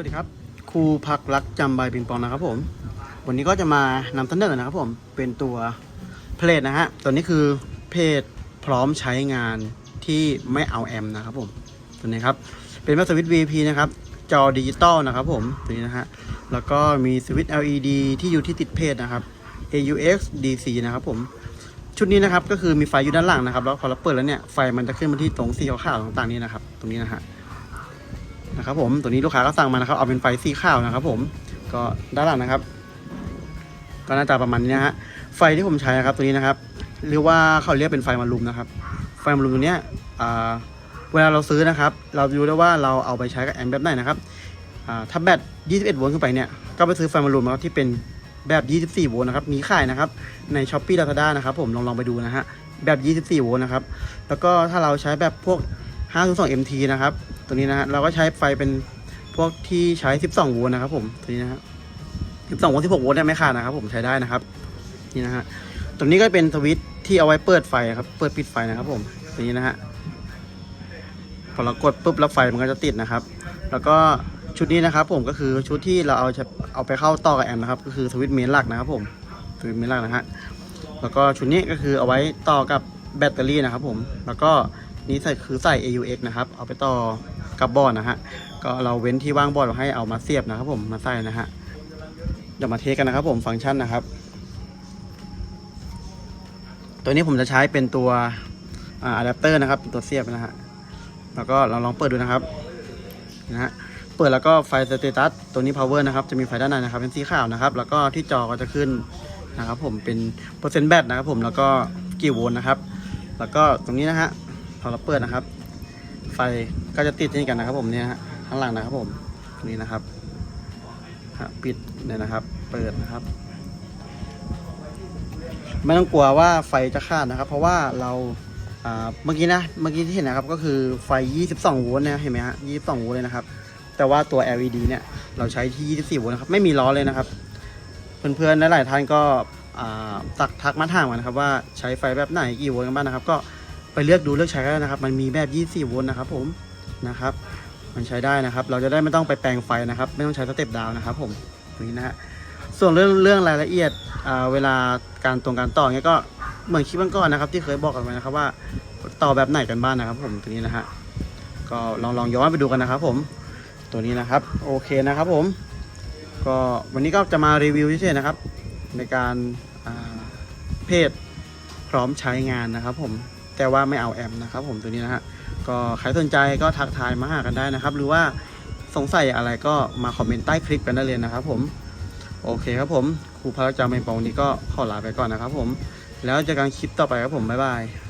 วัสดีครับครูพักรักจำใบปิงปองนะครับผม วันนี้ก็จะมานำเสนอนะครับผมเป็นตัวเพลทนะฮะตัวนี้คือเพจพร้อมใช้งานที่ไม่เอาแอมนะครับผมตัวนี้ครับเป็นแบบสวิตช์ VP นะครับจอดิจิตอลนะครับผมตัวนี้นะฮะแล้วก็มีสวิตช์ LED ที่อยู่ที่ติดเพจนะครับ AUX DC นะครับผมชุดนี้นะครับก็คือมีไฟอยู่ด้านหลังนะครับแล้วพอเราเปิดแล้วเนี่ยไฟมันจะขึ้นมาที่ตรงสีขาวๆต่างๆนี้นะครับตรงนี้นะฮะ นะครับผมตัวนี้ลูกค้าก็สั่งมานะครับเอาเป็นไฟสีขาวนะครับ ผมก็ด้านหลังนะครับ ก็หน้าตาประมาณนี้นะฮะไฟที่ผมใช้นะครับตัวนี้นะครับเรียกว่าเขาเรียกเป็นไฟมารุมนะครับ ไฟมารุมตัวเนี้ยเวลาเราซื้อนะครับ เรารู้ได้ว่าเราเอาไปใช้กับแอมป์แบบไหนนะครับถ้าแบต 21 โวลต์ขึ้นไปเนี่ยก็ไปซื้อไฟมารุมนะครับที่เป็นแบบ 24 โวลต์นะครับ มีขายนะครับ ใน s h อ p e e Lazada นะครับ ผมลองลองไปดูนะฮะ แบบ 24 โวลต์นะครับ แล้วก็ถ้าเราใช้แบบพวก5.2 MT นะครับ ตัวนี้นะฮะเราก็ใช้ไฟเป็นพวกที่ใช้ 12 โวลต์นะครับ ผมตัวนี้นะฮะ12โวลต์16โวลต์เนี่ยไม่ขาดนะครับ ผมใช้ได้นะครับ นี่นะฮะตัวนี้ก็เป็นสวิตช์ที่เอาไว้เปิดไฟครับ เปิดปิดไฟนะครับ ผมตัวนี้นะฮะพอเรากดปุ๊บแล้วไฟมันก็จะติดนะครับ แล้วก็ชุดนี้นะครับ ผมก็คือชุดที่เราเอาจะเอาไปเข้าต่อกับแอมป์นะครับ ก็คือสวิตช์เมนหลักนะครับผมสวิตช์เมนหลักนะฮะแล้วก็ชุดนี้ก็คือเอาไว้ต่อกับแบตเตอรี่นะครับ ผม แล้วก็นี้ใส่คือใส่ AUX นะครับ เอาไปต่อ กับบอดนะฮะก็เราเว้นที่ว่างบอร์ดให้เอามาเสียบนะครับ ผมมาใส่นะฮะเดี๋ยวมาเทสกันนะครับ ผมฟังก์ชันนะครับ ตัวนี้ผมจะใช้เป็นตัวอะแดปเตอร์นะครับเป็นตัวเสียบนะฮะแล้วก็เราลองเปิดดูนะครับนะฮะเปิดแล้วก็ไฟสเตตัสตัวนี้ power นะครับจะมีไฟด้านในนะครับ เป็นสีขาวนะครับ แล้วก็ที่จอก็จะขึ้นนะครับ ผมเป็นเปอร์เซ็นต์แบตนะครับ ผมแล้วก็กี่โวลต์นะครับ แล้วก็ตรงนี้นะฮะพอเราเปิดนะครับ ไฟ ก็จะติดเช่นกันนะครับ ผมเนี่ยฮะข้างหลังนะครับ ผมนี้นะครับปิดเนี่ยนะครับ เปิดนะครับ ไม่ต้องกลัวว่าไฟจะขาดนะครับ เพราะว่าเราเมื่อกี้นะเมื่อกี้ที่เห็นนะครับ ก็คือไฟ 22 โวลต์นะเห็นไหมฮะ 22 โวลต์เลยนะครับ แต่ว่าตัว LED เนี่ยเราใช้ที่ 24 โวลต์นะครับ ไม่มีล้อเลยนะครับ เพื่อนๆหลายๆท่านก็ตักทักมาถามกันนะครับว่าใช้ไฟแบบไหนกี่โวลต์กันบ้างนะครับ ก็ไปเลือกดูเลือกใช้ก็ได้นะครับ มันมีแบบ 24 โวลต์นะครับผม นะครับ มันใช้ได้นะครับ เราจะได้ไม่ต้องไปแปลงไฟนะครับ ไม่ต้องใช้สเต็ปดาวนะครับ ผมตรงนี้นะฮะส่วนเรื่องเรื่องรายละเอียดเวลาการตรงการต่อเงี้ยก็เหมือนคลิปก่อนนะครับ ที่เคยบอกกันไว้นะครับว่าต่อแบบไหนกันบ้างนะครับ ผมตัวนี้นะฮะก็ลองลองย้อนไปดูกันนะครับ ผมตัวนี้นะครับ โอเคนะครับ ผม ก็วันนี้ก็จะมารีวิวเฉยๆนะครับ ในการาเพจพร้อมใช้งานนะครับ ผมแต่ว่าไม่เอาแอมนะครับ ผมตัวนี้นะฮะ ก็ใครสนใจก็ทักทายมาหากันได้นะครับ หรือว่าสงสัยอะไรก็มาคอมเมนต์ใต้คลิปกันได้เลยนะครับ ผมโอเคครับผมครูพระจาเม่ปองนนี้ก็ขอลาไปก่อนนะครับ ผม แล้วเจอกันคลิปต่อไปครับผมบ๊ายบาย